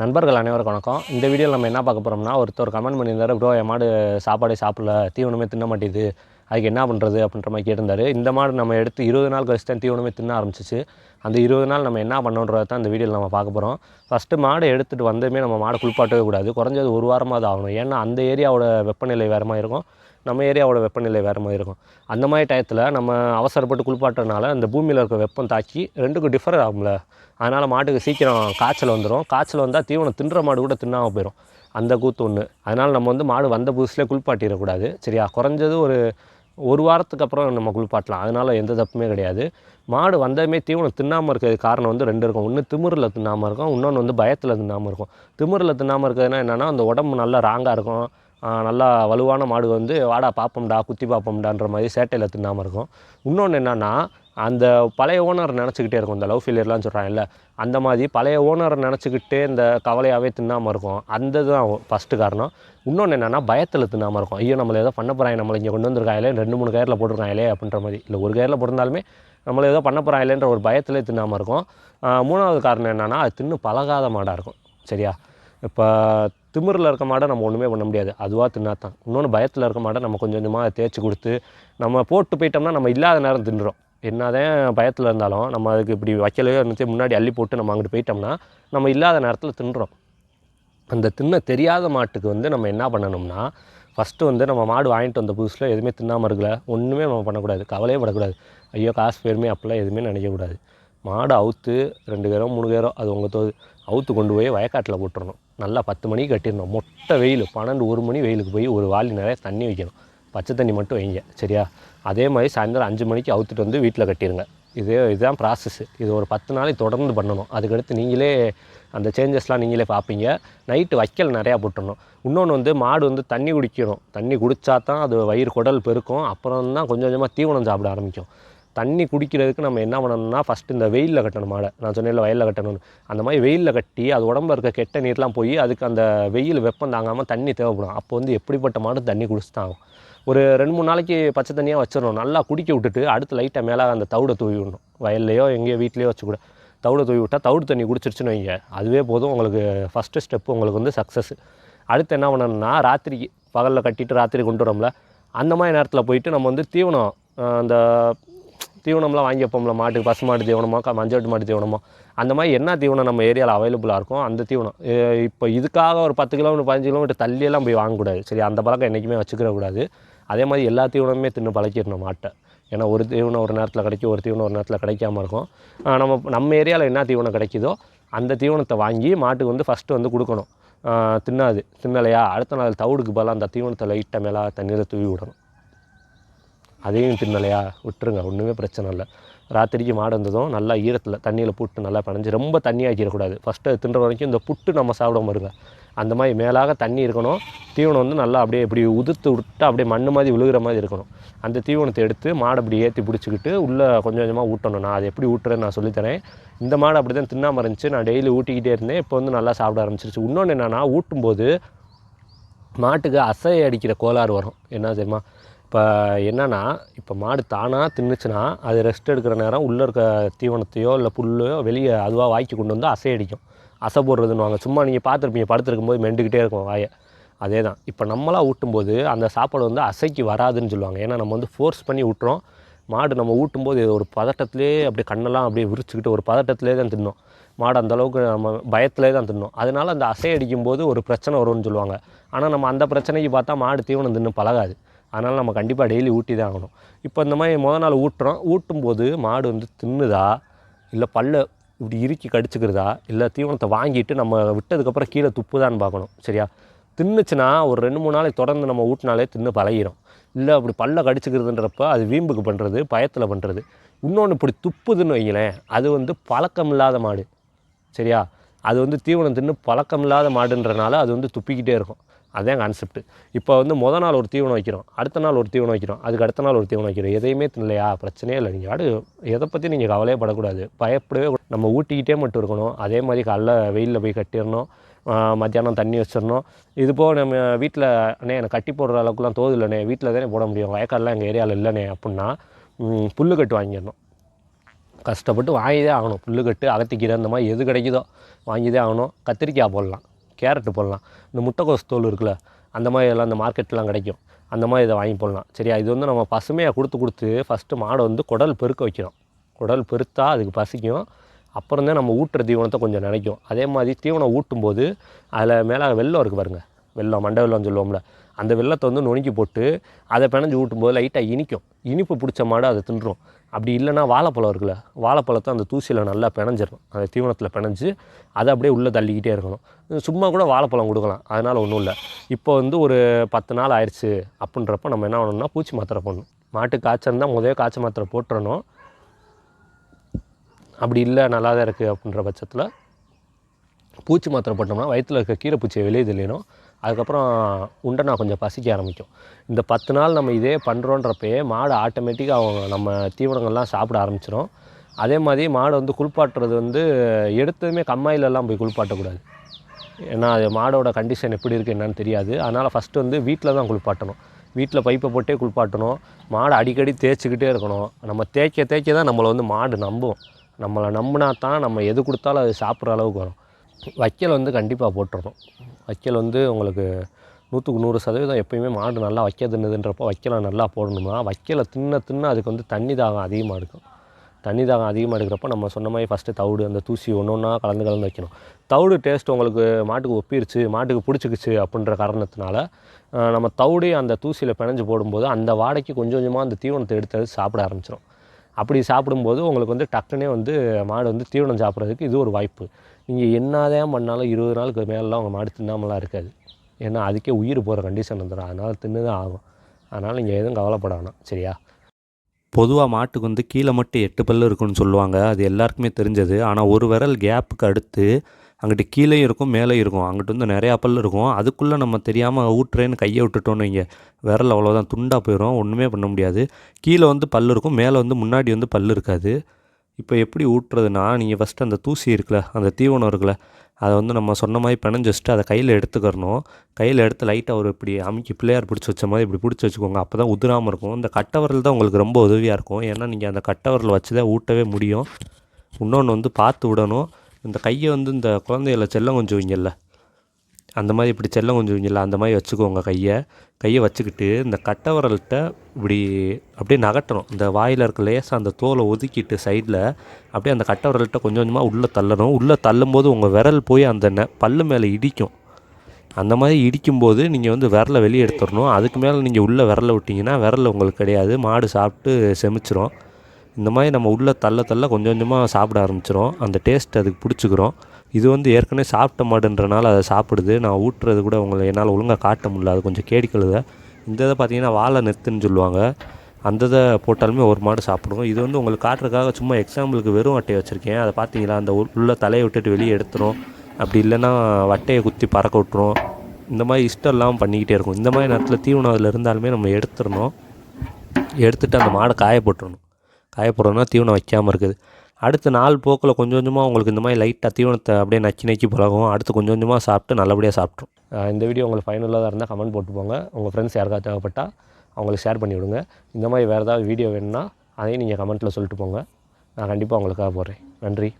நண்பர்கள் அனைவருக்கும் வணக்கம். இந்த வீடியோவில் நம்ம என்ன பார்க்க போகிறோம்னா ஒருத்தர் கமெண்ட் பண்ணியிருந்தாரு ப்ரோ என் மாடு சாப்பாடே சாப்பிடல தீவனமே தின்ன மாட்டேது அதுக்கு என்ன பண்ணுறது அப்படின்ற மாதிரி கேட்டிருந்தாரு. இந்த மாடு நம்ம எடுத்து இருபது நாள் கழிச்சு தான் தீவனமே தின்ன ஆரம்பிச்சிச்சு. அந்த இருபது நாள் நம்ம என்ன பண்ணணுன்றதை தான் இந்த வீடியோவில் நம்ம பார்க்க போகிறோம் ஃபஸ்ட்டு மாடை எடுத்துகிட்டு வந்ததுமே நம்ம மாடை குளிப்பாட்டவே கூடாது. குறைஞ்சது ஒரு வாரமாவது ஆகணும். ஏன்னா அந்த ஏரியாவோட வெப்பநிலை வேறு மாதிரி இருக்கும். நம்ம ஏரியாவோட வெப்பநிலை வேறு மாதிரி இருக்கும். அந்த மாதிரி டயத்தில் நம்ம அவசரப்பட்டு குளிப்பாட்டுறதுனால அந்த பூமியில் இருக்க வெப்பம் தாக்கி ரெண்டுக்கும் டிஃபர் ஆகும்ல. அதனால் மாட்டுக்கு சீக்கிரம் காய்ச்சல் வந்துடும் காய்ச்சல் வந்தால் தீவனம் தின்ற மாடு கூட தின்னாமல் போயிடும் அந்த கூத்து ஒன்று அதனால் நம்ம வந்து மாடு வந்த புதுசுலேயே குளிப்பாட்டிடக்கூடாது. சரியா? குறைஞ்சது ஒரு ஒரு வாரத்துக்கு அப்புறம் நம்ம குளிப்பாட்டலாம் அதனால் எந்த தப்புமே கிடையாது. மாடு வந்ததுமே தீவனம் தின்னாமல் இருக்கிறது காரணம் வந்து ரெண்டு இருக்கும். ஒன்று திமிரில் தின்னாமல் இருக்கும். இன்னொன்று வந்து பயத்தில் தின்னாமல் இருக்கும். திமிரில் தின்னாமல் இருக்கிறதுனா என்னென்னா அந்த உடம்பு நல்லா ராங்காக இருக்கும். நல்லா வலுவான மாடு வந்து வாடா பார்ப்போம்டா குத்தி பார்ப்போம்டான்ற மாதிரி சேட்டையில் தின்னாமல் இருக்கும். இன்னொன்று என்னென்னா அந்த பழைய ஓனர் நினச்சிக்கிட்டே இருக்கும். இந்த லவ் ஃபெயிலியர்லாம் சொல்கிறாங்கல்ல அந்த மாதிரி பழைய ஓனரை நினச்சிக்கிட்டே இந்த கவலையாகவே தின்னாமல் இருக்கும். அந்த தான் ஃபஸ்ட்டு காரணம். இன்னொன்று என்னென்னா பயத்தில் தின்னாமல் இருக்கும். ஐயோ நம்மளை ஏதோ பண்ண போகிறாங்க நம்மளை இங்கே கொண்டு வந்திருக்காங்களே ரெண்டு மூணு கயரில் போட்டிருக்காங்களே அப்படின்ற மாதிரி. இல்லை ஒரு கயரில் போட்டிருந்தாலுமே நம்மளை ஏதோ பண்ண போகிறாங்களேன்ற ஒரு பயத்திலே தின்னாமல் இருக்கும். மூணாவது காரணம் என்னென்னா அது தின்னு பழகாத மாடாக இருக்கும். சரியா? இப்போ திமிரில் இருக்க மாடை நம்ம ஒன்றுமே பண்ண முடியாது. அதுவாக தின்னாதான் இன்னொன்று பயத்தில் இருக்க மாட நம்ம கொஞ்சம் கொஞ்சமாக தேய்ச்சி கொடுத்து நம்ம போட்டு போயிட்டோம்னா நம்ம இல்லாத நேரம் தின்றுறோம் என்னதான் பயத்தில் இருந்தாலும் நம்ம அதுக்கு இப்படி வைக்கலையோ இருந்துச்சு முன்னாடி அள்ளி போட்டு நம்ம அங்கிட்டு போயிட்டோம்னா நம்ம இல்லாத நேரத்தில் தின்றோம். அந்த தின்ன தெரியாத மாட்டுக்கு வந்து நம்ம என்ன பண்ணணும்னா ஃபஸ்ட்டு வந்து நம்ம மாடு வாங்கிட்டு வந்த புதுசில் எதுவுமே தின்னாமல் இருக்கல. ஒன்றுமே நம்ம பண்ணக்கூடாது. கவலையே படக்கூடாது. ஐயோ காசு பேருமே அப்போல்லாம் எதுவுமே நினைக்கக்கூடாது. மாடு அவுத்து ரெண்டு பேரோ மூணு பேரோ அது உங்கள் தோது அவுத்து கொண்டு போய் வயக்காட்டில் போட்டுடணும் நல்லா பத்து மணிக்கு கட்டிடணும். மொட்டை வெயில் பன்னெண்டு ஒரு மணி வெயிலுக்கு போய் ஒரு வாலி நிறைய தண்ணி வைக்கணும். பச்சை தண்ணி மட்டும் வைங்க. சரியா? அதே மாதிரி சாயந்தரம் அஞ்சு மணிக்கு அவுத்துட்டு வந்து வீட்டில் கட்டிடுங்க இதே இதுதான் ப்ராசஸ் இது ஒரு பத்து நாளைக்கு தொடர்ந்து பண்ணணும். அதுக்கடுத்து நீங்களே அந்த சேஞ்சஸ்லாம் நீங்களே பார்ப்பீங்க. நைட்டு வைக்கல் நிறையா போட்டுடணும். இன்னொன்று வந்து மாடு வந்து தண்ணி குடிக்கணும். தண்ணி குடித்தா தான் அது வயிறு குடல் பெருக்கும். அப்புறம் தான் கொஞ்சம் கொஞ்சமாக தீவனம் சாப்பிட ஆரம்பிக்கும். தண்ணி குடிக்கிறதுக்கு நம்ம என்ன பண்ணணும்னா ஃபஸ்ட்டு இந்த வெயிலில் கட்டணும் மாடை. நான் சொன்னேன் வயலில் கட்டணும்னு. அந்த மாதிரி வெயிலில் கட்டி அது உடம்புல இருக்க கெட்ட நீர்லாம் போய் அதுக்கு அந்த வெயில் வெப்பம் தாங்காமல் தண்ணி தேவைப்படும். அப்போ வந்து எப்படிப்பட்ட மாடு தண்ணி குடிச்சு தான் ஆகும். ஒரு ரெண்டு மூணு நாளைக்கு பச்சை தண்ணியாக வச்சிடணும். நல்லா குடிக்க விட்டுட்டு அடுத்து லைட்டாக மேலே அந்த தவிடை தூவி விடணும். வயல்லையோ எங்கேயோ வீட்லேயோ வச்சு கூட தவிடை தூவி விட்டால் தவிடு தண்ணி குடிச்சிருச்சுன்னு வைங்க. அதுவே போதும். உங்களுக்கு ஃபஸ்ட்டு ஸ்டெப்பு உங்களுக்கு வந்து சக்ஸஸ் அடுத்து என்ன பண்ணணும்னா ராத்திரிக்கு பகலில் கட்டிட்டு ராத்திரி கொண்டு வரோம்ல அந்த மாதிரி நேரத்தில் போயிட்டு நம்ம வந்து தீவனம் அந்த தீவனம்லாம் வாங்கி வைப்போம்ல மாட்டுக்கு பசு மாட்டு தீவனமோ க- மஞ்சட்டு மாட்டு தீவனமோ அந்த மாதிரி என்ன தீவனம் நம்ம ஏரியாவில் அவைலபிளாக இருக்கும் அந்த தீவனம். இப்போ இதுக்காக ஒரு பத்து கிலோமீட்டர் பதினஞ்சு கிலோமீட்டர் தள்ளியெல்லாம் போய் வாங்கக்கூடாது. சரி அந்த பழக்கம் என்றைக்குமே வச்சுக்கிற கூடாது. அதே மாதிரி எல்லா தீவனமுமே தின்னு பழக்கிடணும் மாட்டை. ஏன்னா ஒரு தீவனம் ஒரு நேரத்தில் கிடைக்கும் ஒரு தீவனம் ஒரு நேரத்தில் கிடைக்காம இருக்கும். நம்ம நம்ம ஏரியாவில் என்ன தீவனம் கிடைக்குதோ அந்த தீவனத்தை வாங்கி மாட்டுக்கு வந்து ஃபஸ்ட்டு வந்து கொடுக்கணும். தின்னாது. தின்னலையா? அடுத்த நாள் தவிடுக்கு பதிலாக அந்த தீவனத்தை லைட்டாக மேலே தண்ணீரை தூவி விடணும். அதையும் தின்னலையா? விட்டுருங்க. ஒன்றுமே பிரச்சனை இல்லை. ராத்திரிக்கு மாடு வந்ததும் நல்லா ஈரத்தில் தண்ணியில் புட்டு நல்லா பனைஞ்சு ரொம்ப தண்ணி ஆக்கிடக்கூடாது. ஃபஸ்ட்டு அது தின்ற வரைக்கும் இந்த புட்டு நம்ம சாப்பிட பாருங்க அந்த மாதிரி மேலாக தண்ணி இருக்கணும். தீவனம் வந்து நல்லா அப்படியே இப்படி உதுத்து விட்டு அப்படியே மண்ணு மாதிரி விழுகிற மாதிரி இருக்கணும். அந்த தீவனத்தை எடுத்து மாடை அப்படி ஏற்றி பிடிச்சிக்கிட்டு உள்ளே கொஞ்சம் கொஞ்சமாக ஊட்டணும். நான் அதை எப்படி ஊட்டுறேன்னு நான் சொல்லித்தரேன். இந்த மாடு அப்படி தான் தின்னாமல் இருந்துச்சு. நான் டெய்லி ஊட்டிக்கிட்டே இருந்தேன். இப்போ வந்து நல்லா சாப்பிட ஆரம்பிச்சிருச்சு. இன்னொன்று என்னென்னா ஊட்டும்போது மாட்டுக்கு அசை அடிக்கிற கோளாறு வரும். என்ன தெரியுமா? இப்போ என்னென்னா இப்போ மாடு தானாக தின்னுச்சுன்னா அது ரெஸ்ட் எடுக்கிற நேரம் உள்ளே இருக்க தீவனத்தையோ இல்லை புல்லையோ வெளியே அதுவாக வாய்க்கு கொண்டு வந்து அசை அடிக்கும். அசை போடுறதுன்னுவாங்க. சும்மா நீங்கள் பார்த்துருப்பீங்க படுத்துருக்கும் போது மெண்டுக்கிட்டே இருக்கும் வாயை. அதே தான் இப்போ நம்மளாக ஊட்டும்போது அந்த சாப்பாடு வந்து அசைக்கு வராதுன்னு சொல்லுவாங்க. ஏன்னா நம்ம வந்து ஃபோர்ஸ் பண்ணி ஊட்டுறோம். மாடு நம்ம ஊட்டும்போது ஒரு பதட்டத்திலே அப்படியே கண்ணெல்லாம் அப்படியே விரிச்சுக்கிட்டு ஒரு பதட்டத்திலே தான் தின்னும். மாடு அந்தளவுக்கு நம்ம பயத்திலே தான் தின்னும். அதனால் அந்த அசை அடிக்கும்போது ஒரு பிரச்சனை வரும்னு சொல்லுவாங்க. ஆனால் நம்ம அந்த பிரச்சனைக்கு பார்த்தா மாடு தீவனம் தின்னு பழகாது. அதனால் நம்ம கண்டிப்பாக டெய்லி ஊட்டி தான் ஆகணும். இப்போ இந்த மாதிரி முத நாள் ஊட்டுறோம். ஊட்டும்போது மாடு வந்து தின்னுதா? இல்லை பல்ல இப்படி இறுக்கி கடிச்சிக்கிறதா? இல்லை தீவனத்தை வாங்கிட்டு நம்ம விட்டதுக்கப்புறம் கீழே துப்புதான்னு பார்க்கணும். சரியா? தின்னுச்சுன்னா ஒரு ரெண்டு மூணு நாளைக்கு தொடர்ந்து நம்ம ஊட்டினாலே தின்னு பழகிடும் இல்லை அப்படி பல்ல கடிச்சிக்கிறதுன்றப்ப அது வீம்புக்கு பண்ணுறது பயத்தில் பண்ணுறது இன்னொன்று இப்படி துப்புதுன்னு வைங்களேன் அது வந்து பழக்கம் இல்லாத மாடு. சரியா? அது வந்து தீவனம் தின்னு பழக்கம் இல்லாத மாடுன்றனால அது வந்து துப்பிக்கிட்டே இருக்கும். அதான் கான்செப்ட் இப்போ வந்து முத நாள் ஒரு தீவனம் வைக்கிறோம். அடுத்த நாள் ஒரு தீவனம் வைக்கிறோம். அதுக்கு அடுத்த நாள் ஒரு தீவனம் வைக்கிறோம். எதையுமே தின்னலையா? பிரச்சனையே இல்லை. நீங்கள் ஆடு எதை பற்றி நீங்கள் கவலையே படக்கூடாது. பயப்படவே நம்ம ஊட்டிக்கிட்டே மட்டும் இருக்கணும். அதே மாதிரி காலைல வெயிலில் போய் கட்டிடணும். மத்தியானம் தண்ணி வச்சிடணும். இது போக நம்ம வீட்டில் அண்ணே எனக்கு கட்டி போடுற அளவுக்குலாம் தோது இல்லைண்ணே. வீட்டில் தானே போட முடியும். வயக்காடெலாம் எங்கள் ஏரியாவில் இல்லைண்ணே அப்படின்னா புல் புல்லு கட்டு வாங்கிடணும். கஷ்டப்பட்டு வாங்கிதே ஆகணும். புல்லுக்கட்டு அகத்திக்கீரை அந்த மாதிரி எது கிடைக்குதோ வாங்கிதே ஆகணும். கத்திரிக்காய் போடலாம். கேரட்டு போடலாம். இந்த முட்டைக்கோஸ் தோல் இருக்குல்ல அந்த மாதிரி எல்லாம் அந்த மார்க்கெட்லாம் கிடைக்கும். அந்த மாதிரி இதை வாங்கி போடலாம். சரியா? இது வந்து நம்ம பசுமையாக கொடுத்து கொடுத்து ஃபஸ்ட்டு மாடை வந்து குடல் பெருக்க வைக்கிறோம் குடல் பெருத்தா அதுக்கு பசிக்கும். அப்புறம் தான் நம்ம ஊட்டுற தீவனத்தை கொஞ்சம் நினைக்கும். அதே மாதிரி தீவனம் ஊட்டும்போது அதில் மேலே வெள்ளம் இருக்குது பாருங்கள் வெள்ளம் மண்டை வெள்ளம்னு சொல்லுவோம்ல. அந்த வெள்ளத்தை வந்து நுணுக்கி போட்டு அதை பிணைஞ்சு ஊட்டும்போது லைட்டாக இனிக்கும். இனிப்பு பிடிச்ச மாடு அதை தின்றும் அப்படி இல்லைன்னா வாழைப்பழம் இருக்குல்ல வாழைப்பழத்தை அந்த தூசியில் நல்லா பிணைஞ்சிடணும். அந்த தீவனத்தில் பிணைஞ்சு அதை அப்படியே உள்ளே தள்ளிக்கிட்டே இருக்கணும். சும்மா கூட வாழைப்பழம் கொடுக்கலாம் அதனால் ஒன்றும் இல்லை. இப்போ வந்து ஒரு பத்து நாள் ஆயிடுச்சு அப்படின்றப்ப நம்ம என்ன பண்ணணும்னா பூச்சி மாத்திரை போடணும். மாட்டு காய்ச்சல் முதல்ல காய்ச்சல் மாத்திரை போட்டுறணும். அப்படி இல்லை நல்லா தான் இருக்குது அப்படின்ற பட்சத்தில் பூச்சி மாத்திரை போட்டோம்னா வயிற்றில் இருக்க கீரை பூச்சியை வெளியே தெளியணும் அதுக்கப்புறம் உண்டனா கொஞ்சம் பசிக்க ஆரம்பிக்கும். இந்த பத்து நாள் நம்ம இதே பண்ணுறோன்றப்பயே மாடு ஆட்டோமேட்டிக்காக அவங்க நம்ம தீவனங்கள்லாம் சாப்பிட ஆரம்பிச்சிடும் அதே மாதிரி மாடை வந்து குளிப்பாட்டுறது வந்து எடுத்ததுமே கம்மாயிலெல்லாம் போய் குளிப்பாட்டக்கூடாது. ஏன்னா அது மாடோட கண்டிஷன் எப்படி இருக்குது என்னன்னு தெரியாது. அதனால் ஃபஸ்ட்டு வந்து வீட்டில் தான் குளிப்பாட்டணும். வீட்டில் பைப்பை போட்டே குளிப்பாட்டணும். மாடை அடிக்கடி தேய்ச்சிக்கிட்டே இருக்கணும். நம்ம தேய்க்க தேய்க்க தான் நம்மளை வந்து மாடு நம்பும். நம்மளை நம்பினா தான் நம்ம எது கொடுத்தாலும் அது சாப்பிட்ற அளவுக்கு வரும். வைக்கல் வந்து கண்டிப்பாக போட்டுறணும். வைக்கல் வந்து உங்களுக்கு நூற்றுக்கு நூறு சதவீதம் எப்பயுமே மாடு நல்லா வைக்க தின்னுதுன்றப்போ வைக்கலை நல்லா போடணும்னா வைக்கலை தின்ன தின்ன அதுக்கு வந்து தண்ணி தாகம் அதிகமாக இருக்கும் தண்ணி தாகம் அதிகமாக இருக்கிறப்ப நம்ம சொன்ன மாதிரி ஃபஸ்ட்டு தவிடு அந்த தூசி ஒன்று ஒன்றா கலந்து கலந்து வைக்கணும். தவிடு டேஸ்ட் உங்களுக்கு மாட்டுக்கு ஒப்பிருச்சு மாட்டுக்கு பிடிச்சிக்கிச்சு அப்படின்ற காரணத்தினால நம்ம தவிடு அந்த தூசியில் பிணைஞ்சு போடும்போது அந்த வாடைக்கு கொஞ்சம் கொஞ்சமாக அந்த தீவனத்தை எடுத்து எடுத்து சாப்பிட ஆரம்பிச்சிடும் அப்படி சாப்பிடும்போது உங்களுக்கு வந்து டக்குனே வந்து மாடு வந்து தீவனம் சாப்பிட்றதுக்கு இது ஒரு வாய்ப்பு. நீங்கள் என்னதான் பண்ணாலும் இருபது நாளுக்கு மேலெலாம் உங்கள் மாடு தின்னாமலாம் இருக்காது. ஏன்னா அதுக்கே உயிர் போகிற கண்டிஷன் வந்துடும் அதனால் தின்னு தான் ஆகும் அதனால் நீங்கள் எதுவும் கவலைப்பட வேணாம். சரியா? பொதுவாக மாட்டுக்கு வந்து கீழே மட்டும் எட்டு பல்லு இருக்குன்னு சொல்லுவாங்க. அது எல்லாருக்குமே தெரிஞ்சது. ஆனால் ஒரு விரல் கேப்புக்கு அடுத்து அங்கிட்டு கீழேயும் இருக்கும் மேலேயும் இருக்கும். அங்கிட்டு வந்து நிறையா பல்லு இருக்கும். அதுக்குள்ளே நம்ம தெரியாமல் ஊட்டுறேன்னு கையை விட்டுட்டோன்னு இங்கே விரல் அவ்வளோதான் துண்டாக போயிடும் ஒன்றுமே பண்ண முடியாது. கீழே வந்து பல்லு இருக்கும். மேலே வந்து முன்னாடி வந்து பல்லு இருக்காது. இப்போ எப்படி ஊட்டுறதுனா நீங்கள் ஃபஸ்ட்டு அந்த தூசி இருக்குல்ல அந்த தீவனம் இருக்குல்ல அதை வந்து நம்ம சொன்ன மாதிரி பிணைஞ்சு அதை கையில் எடுத்துக்கிறணும். கையில் எடுத்து லைட்டாக ஒரு இப்படி அமுக்கி பிள்ளையார் பிடிச்சி வச்ச மாதிரி இப்படி பிடிச்சி வச்சுக்கோங்க. அப்போ தான் உதிராமல் இருக்கும். இந்த கட்டவரல் தான் உங்களுக்கு ரொம்ப உதவியாக இருக்கும். ஏன்னா நீங்கள் அந்த கட்டவரல் வச்சு தான் ஊட்டவே முடியும். இன்னொன்று வந்து பார்த்து விடணும். இந்த கையை வந்து இந்த குழந்தைகள செல்லம் கொஞ்சம் வைங்கல்ல அந்த மாதிரி இப்படி செல்லம் கொஞ்சம் இல்லை அந்த மாதிரி வச்சுக்கோங்க கையை. கையை வச்சுக்கிட்டு இந்த கட்டவரல்கிட்ட இப்படி அப்படியே நகட்டணும். இந்த வாயில் இருக்க லேசாக அந்த தோலை ஒதுக்கிட்டு சைடில் அப்படியே அந்த கட்டவரல்கிட்ட கொஞ்சம் கொஞ்சமாக உள்ளே தள்ளணும். உள்ளே தள்ளும்போது உங்கள் விரல் போய் அந்த நெ பல்லு மேலே இடிக்கும். அந்த மாதிரி இடிக்கும்போது நீங்கள் வந்து விரலை வெளியே எடுத்துடணும். அதுக்கு மேலே நீங்கள் உள்ளே விரலை விட்டிங்கன்னா விரல் உங்களுக்கு கிடையாது. மாடு சாப்பிட்டு செமிச்சிரும். இந்த மாதிரி நம்ம உள்ளே தள்ள தள்ள கொஞ்சம் கொஞ்சமாக சாப்பிட ஆரம்பிச்சிரும். அந்த டேஸ்ட் அதுக்கு பிடிச்சிக்கிறோம். இது வந்து ஏற்கனவே சாப்பிட்ட மாடுன்றனால அதை சாப்பிடுது. நான் ஊட்டுறது கூட உங்களை என்னால் ஒழுங்காக காட்ட முடியல. அது கொஞ்சம் கேடிக்கழுத இந்த இதை பார்த்தீங்கன்னா வாழை நெத்துன்னு சொல்லுவாங்க. அந்த இதை போட்டாலுமே ஒரு மாடு சாப்பிடும் இது வந்து உங்களுக்கு காட்டுறதுக்காக சும்மா எக்ஸாம்பிளுக்கு வெறும் அட்டையை வச்சுருக்கேன். அதை பார்த்தீங்களா? அந்த உள்ள தலையை விட்டுட்டு வெளியே எடுத்துரும். அப்படி இல்லைன்னா வட்டையை குத்தி பறக்க விட்டுரும். இந்த மாதிரி இஷ்டம் இல்லாமல் பண்ணிக்கிட்டே இருக்கும். இந்த மாதிரி நேரத்தில் தீவனம் அதில் இருந்தாலுமே நம்ம எடுத்துடணும். எடுத்துகிட்டு அந்த மாடை காய போட்டுடணும் காயப்படுறதுனா தீவனம் வைக்காமல் இருக்குது. அடுத்த நாள் போக்கில் கொஞ்சம் கொஞ்சமாக உங்களுக்கு இந்த மாதிரி லைட்டாக தீவனத்தை அப்படியே நச்சு நச்சு பழகும். அடுத்து கொஞ்சம் கொஞ்சமாக சாப்பிட்டு நல்லபடியாக சாப்பிட்ரும். இந்த வீடியோ உங்களுக்கு ஃபைனலாக இருந்தால் கமெண்ட் போட்டு போங்க உங்கள் ஃப்ரெண்ட்ஸ் யாருக்காவது தேவைப்பட்டால் அவங்களுக்கு ஷேர் பண்ணி விடுங்க. இந்த மாதிரி வேறு ஏதாவது வீடியோ வேணும்னா அதையும் நீங்கள் கமெண்ட்டில் சொல்லிட்டு போங்க. நான் கண்டிப்பாக உங்களுக்காக போடுறேன் நன்றி.